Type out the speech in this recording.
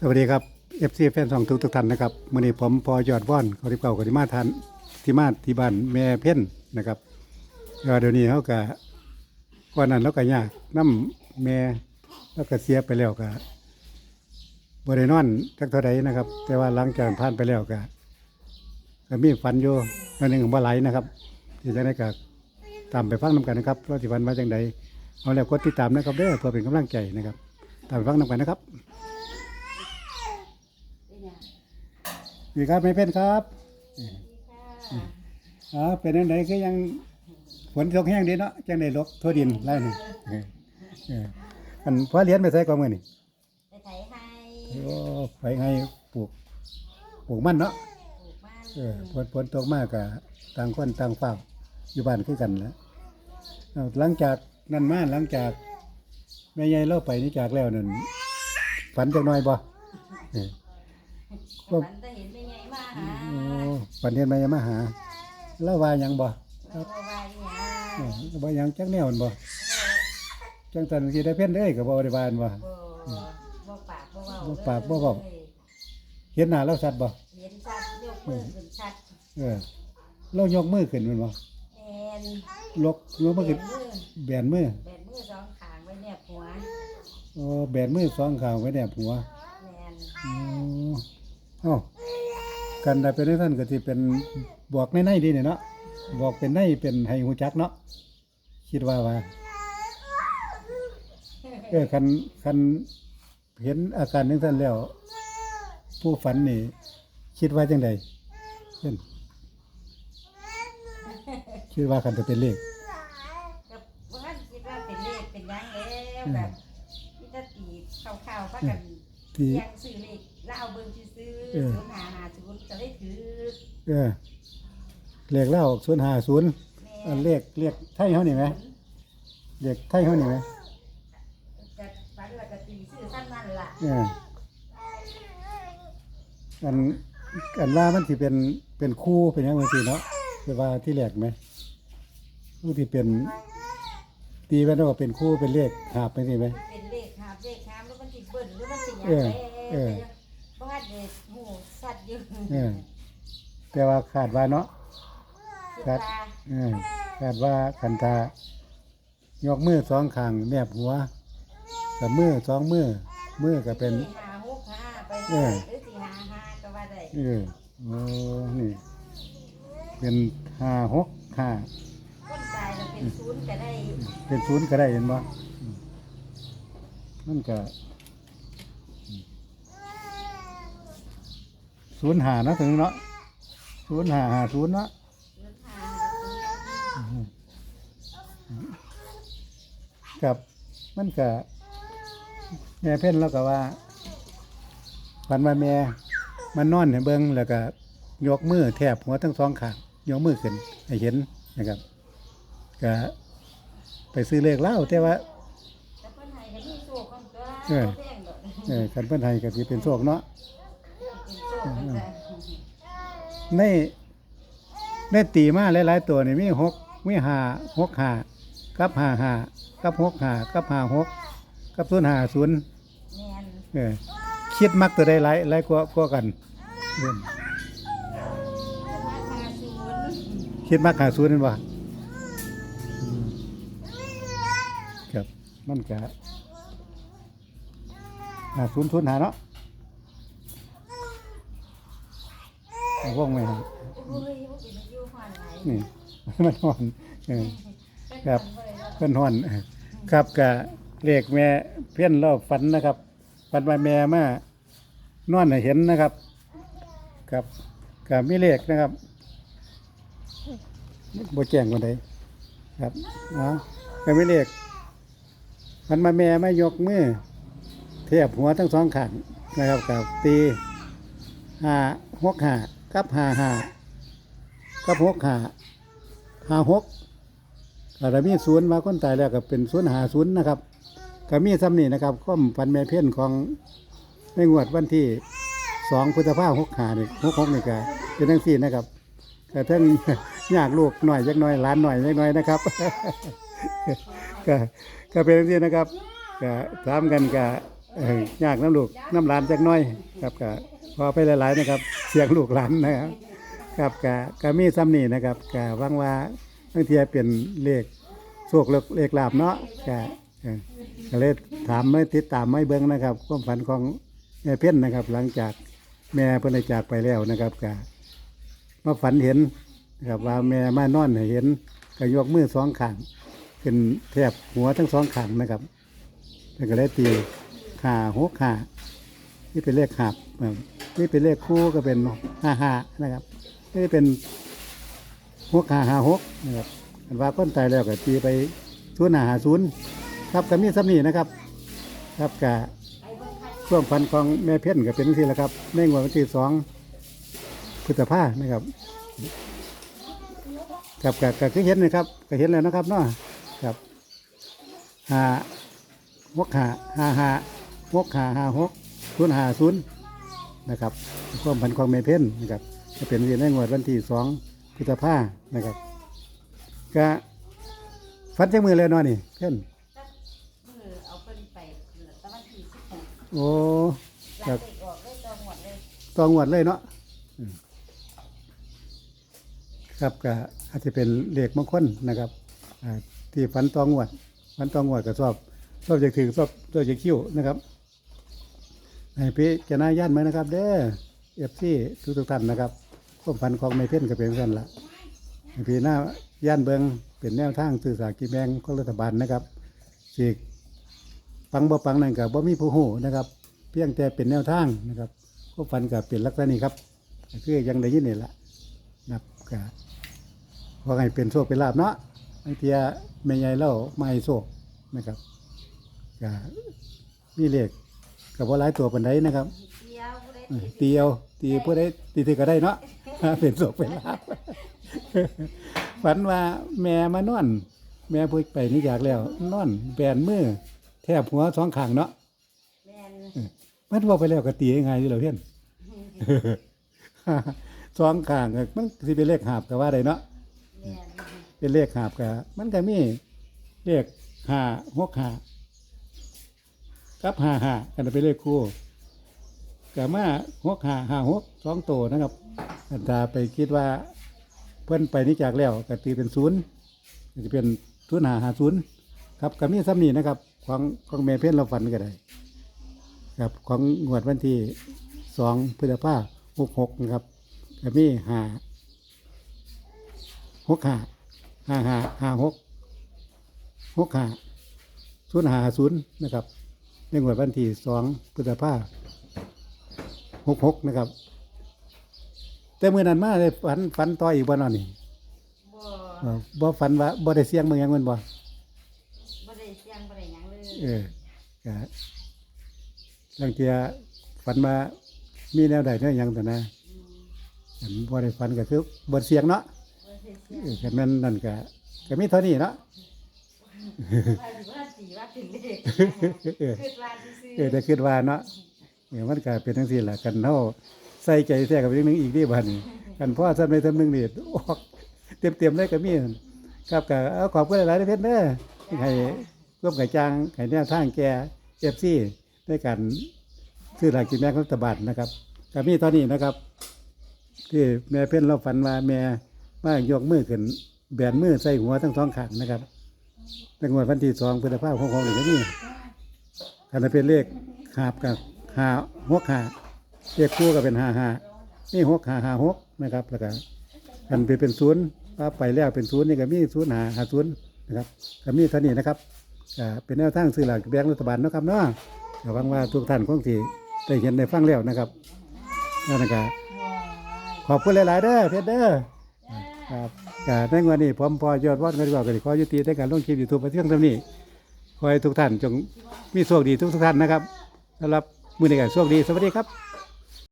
สวัสดีครับ FC แฟนสองทุกทุกท่านนะครับมื่อนี้ผมพอยอดว่อนเขาที่เก่ากับที่มาทานที่มาที่บ้านแม่เพ่นนะครับเดี๋ยวนี้เขาก็ก่อนนั้นเราก็ยากน้ำแม่แล้วก็เสียไปแล้วก็บริโนอนจักเท่าใดนะครับ แต่ว่าหลังจากผ่านไปแล้วก็ก็มีฝันอยู่อันหนึ่งของบ่ไหลนะครับที่จะได้ก็ตามไปฟังน้กันนะครับว่าที่ฝันมาจังใดเอาแล้วกดติดตามนะครับเด้อเพื่อเป็นกำลังใจนะครับ ตามไปฟังน้กันนะครับ ดีครับไม่เป็นครับอ๋อเป็นอันไหนก็ยังฝนตกแห้งดีเนาะจังได้ลกทั่วดินไล่นี่เออเอออันพอเลี้ยนไปใส่กองมือนี่ไปไถให้โอ้ไปให้ปลูกปลูกมันเนาะปลูกบ้านเออฝนฝนตกมากกะต่างคนต่างเฝ้าอยู่บ้านคือกันแหล้วหลังจากนั้นมาหลังจากแม่ยายเล่าไปนี่จากแล้วนั่นฝันจักหน่อยบ่เออก็ฝันจะเห็นเป็นไงมาหา โอ้ฝันเห็นแม่ยายมาหาเล่าว่าหยังบ่เราบ่ว่าอีหยังเออบ่หยังจักแนวนั่นบ่จังสันสิได้เพ่นเด้ยก็บ่ได้บานว่าบ่ บ่ปากบ่เว้าบ่ปากบ่เว้าลยเห็นหน้าเราสัตว์บ่เห็นชัดยกมือขึ้นชัดเออเรายกมือขึ้นแม่นบ่แมนลกยกมือเห็ขึ้นนมือแบนมือแบนมือสองข้างไว้แนบหัวโอ้แบนมือสองข้างไว้แนบหัวแมนอ๋อเอ้า กันได้เป็นจังซั่นก็สิเป็นบอกในๆดีนี่เนาะบอกเป็นในเป็นให้ฮู้จักเนาะคิดว่าว่าเออคันคันเห็นอาการจังซั่นแล้ว ผู้ฝันนี่ คิดว่าจังใดเช่นคิดว่าคันจะเป็นเลขก็บ่ทันคิดว่าเป็นเลขเป็นหยังแล้วแบบมีแต่ตีข่าวๆพากันที่เรียงซื้อเลขแล้วเอาเบิ่ง ซื่อเออๆ0550ก็เลยถือเออเลขเล่าศูนย์ห้าศูนย์อันเลขเลขไทยเขานี่ไหมเลขไทยเขานี่ไหมจะฝันแล้วก็ตีซื้อซ้ำนั่นล่ะเอออันอันว่ามันสิเป็นเป็นคู่เป็นหยังไงสิเนาะคือว่าที่แรกไหมคู่ที่เป็น ตีไปแล้วว่าเป็นคู่เป็นเลขหาบไปสิไหม เป็นเลขหาบเลขหามแล้วมันสิเบิ่นหรือมันสิหยังเออเออเพราะว่าเด็กหูสัตว์ อยู่เออแต่ว่าขาดว่าเนาะ คิดครับ ว่าเออคาดว่าคันตายกมือสองข้างแนบหัวกับมือสองมือมือก็เป็น สี่หาหกห้าไปเออ หรือสี่หาห้าก็ว่าได้เออโอ้นี่ เป็นห้าหกห้าคนตายเราเป็นศูนย์ก็ได้เป็นศูนย์ก็ได้เห็นบ่อืมมันก็ ศูนย์หานะถึงเนาะศูนย์หาหาศูนย์เนาะศูนย์ห้ากับมันก็แม่เพ่นแล้วก็ว่าฝันว่าแม่มันนอนให้เบิ่งแล้วก็ยกมือแทบหัวทั้งสองข้างยกมือขึ้นให้เห็นนะครับก็ไปซื้อเลขเหล้าแต่ว่าแต่เพิ่นให้ก็มีโชคกันตัวเออบ่แพงดอกเออคันเพิ่นให้ก็สิเป็นโชคเนาะเป็นโชคกันจ้ะ ในในตีมาหลายๆตัวนี่มีหกมีห้าหกห้ากับห้าห้ากับหกห้ากับห้าหกกับศูนย์ห้าศูนย์แม่นเออคิดมักตัวใดหลายหลายกว่ากว่ากันเด่นราคาศูนย์คิดมักหาศูนย์นั่นว่าครับมันก็หาศูนย์ศูนย์หาเนาะ เอาว่องไหมครับโอ้ยบ่เป็นอายุหวานหลายนี่ มันหอนเออครับเพิ่นเพิ่นหอนครับกะเลขแม่เพี้ยนเล่าฝันนะครับฝันว่าแม่มานอนให้เห็นนะครับ ครับกับมีเลขนะครับบ่แจ้งคนใดครับเนาะก็มีเลขฝันมาแม่มายกมือเทียบหัวทั้งสองข้างนะครับกับตีห้าหกห้า กับหาหากับหกหาหาหกก็จะมีศูนย์มาคนตายแล้วก็เป็นศูนย์หาศูนย์นะครับก็มีซ้ำนี่นะครับข้อมพันแม่เพี้ยนของในงวดวันที่สองพฤษภาหกหานี่หกหกนี่ก็เป็นทั้งสี่นะครับก็ทั้งยากลูกหน่อยจักหน่อยล้านหน่อยจักหน่อยนะครับก็ก็เป็นทั้งสี่นะครับก็ถามกันก็อยากน้ำลูกน้ำหลานจักหน้อยครับก็ พอไปหลายๆนะครับ เสียงลูกหลานนะครับครับก็ก็มีซ้ำนี่นะครับก็หวังว่าบางทีเป็นเลขโชคเลขเลขลาบเนาะก็เอ่อก็เลยถามไม่ติดตามไม่เบิ่งนะครับ ความฝันของแม่เพ่นนะครับ หลังจากแม่เพิ่นได้จากไปแล้วนะครับก็มาฝันเห็นนะครับว่าแม่มานอนเห็นก็ยกมือสองข้างขึ้นแทบหัวทั้งสองข้างนะครับแล้วก็เลยตีขาหกขานี่เป็นเลขหับครับ นี่เป็นเลขคู่ก็เป็นห้าห้านะครับ นี่เป็นหกขาหาหกนะครับอันว่าก้นตายแล้วก็ตีไปศูนย์หาหาศูนย์ครับก็มีซ้ำนี่นะครับ ครับกะช่วงฟันของแม่เพ่นก็เป็นที่แล้วครับในงวดวันที่สองพฤษภานะครับครับกะกะคือเห็นนะครับก็เห็นแล้วนะครับเนาะครับหาหกหาหาหาหกหาหาหกศูนย์หาศูนย์ นะครับความพันของแม่เพ่นนะครับก็เป็นเรียนในงวดวันที่สองพฤษภานะครับก็ฟันจังมือเลยเนาะนี่เพ่นมือเอาเพิ่นไปตะวันที่สิบหกโอ้หลังเด็กออกเลยตัวหมดเลยตองวดเลยเนาะอืมครับก็อาจจะเป็นเลขมงคลนะครับอ่าที่ฟันตองวดฟันตองวดก็ชอบชอบจะถือชอบชอบจะคิ้วนะครับ ให้พี่จะน่าย่านไหมนะครับ เด้อเอฟซีทุกทุกท่านนะครับความฝันของไม่เพ่นก็เป็นกันละพี่หน้าย่านเบิงเป็นแนวทางสื่อสารกินแบงของรัฐบาลนะครับสิปังบ่ปังนั่นกับบ่มีผู้หูนะครับ เพียงแต่เป็นแนวทางนะครับก็ฟันกับเป็นลักษณะนี้ครับคือยังได้ยินนี่แหละนะครับก็ว่าไงเป็นโชคเป็นลาบเนาะบางทีแม่ใหญ่เล่าไม่โชคนะครับก็มีเลข กับว่าหลายตัวปันไดนะครับเดียวผู้ใดเออติดตีเอาตีผู้ใดตีถือก็ได้เนาะเป็นโศกเป็นลาบฝันว่าแม่มานอน แม่พูดไปนี่อยากแล้ว นอนแบนมือแทบหัวสองข้างเนาะแม่นมันว่าไปแล้วก็ตียังไงอยู่แล้วเพื่อนสองข้างก็มันสิเป็นเลขหาบก็ว่าได้เนาะแม่นเป็นเลขหาบก็มันก็มีเลขห้าหกห้า กับห้าห้ากันเป็นเลขคู่ก็มาหกห้าห้าหกสองตัวนะครับอันตาไปคิดว่าเพิ่อนไปนี่จากแล้วก็ตีเป็นศูนย์จะเป็นศูนย์หาหาศูนย์ครับก็มีซ้ำนี่นะครับของของแม่เพ่นเราฝันก็ได้ครับของงวดวันที่สองพฤษภาหกหกนะครับก็มีหาหกหาห้าหาห้าหกหกหาศูนย์หาศูนย์นะครับ ในงวดวันที่สองพฤษภาหกหกนะครับ แต่เมื่อนั้นมาเลยฝันฝันต่ออีกวันนอนนี่บ่เอ่อบ่ฝันว่าบ่ได้เสียงเมืองหยังแมันบ่บ่ได้เสียงบ่ได้หยังเลยเออก็ลางเทียฝันมามีแนวใดแนวหยังแต่นะอืมอันบ่ได้ฝันก็คือบ่เสียงเนาะบ่ได้เสียงเออคันนั้นนั่นก็ก็มีเท่านี้เนาะ ว่าสิว่าสิว่าถึงเลขเออคิดว่าซื่อเออแต่คิดว่าเนาะเออมันก็เป็นจังซี่ล่ะกันเฮาใส่ใจแท้กับอย่างหนึงอีกดีบัดนี้กันพ่อซำในซำหนึ่งนี่ออกเต็มๆเลยก็มีครับก็เอาขอบคุณหลายๆเด้อเพชรเด้อให้ร่วมกับจางให้แนวทางแก่ FC ในการซื้อหลักกินแม่ของรัฐบาลนะครับก็มีตอนนี้นะครับ ที่แม่เพ่นเราฝันว่าแม่ว่ายกมือขึ้นแบนมือใส่หัวทั้งสองข้างนะครับ แตั้งวันวันที่สองพฤษภาคมของของหนึ่งนี่คันเป็นเลขหาบกับหาหกหาเลขคู่ก็เป็นหาหานี่หกหาหาหกนะครับแล้วก็คันเป็นเป็นศูนย์ว่าไปแล้วเป็นศูนย์นี่ก็มีศูนย์หาหาศูนย์นะครับก็มีเท่านี้นะครับเป็นแนวทางซื้อหลักแบงรัฐบาลนะครับเนาะก็หวังว่าทุกท่านคงที่ได้เห็นได้ฟังแล้วนะครับนั่นนะครับขอบคุณหลาย ๆ เด้อเพชรเด้อครับ ในวันนี้ผมพอยอดวัดกันดีกว่าก็ขอยุติในการลงคลิปยูทูบไปเที่ยงเท่านี้ขอให้ทุกท่านจงมีโชคดีทุกทุกท่านนะครับสำหรับมือในการโชคดีสวัสดีครับ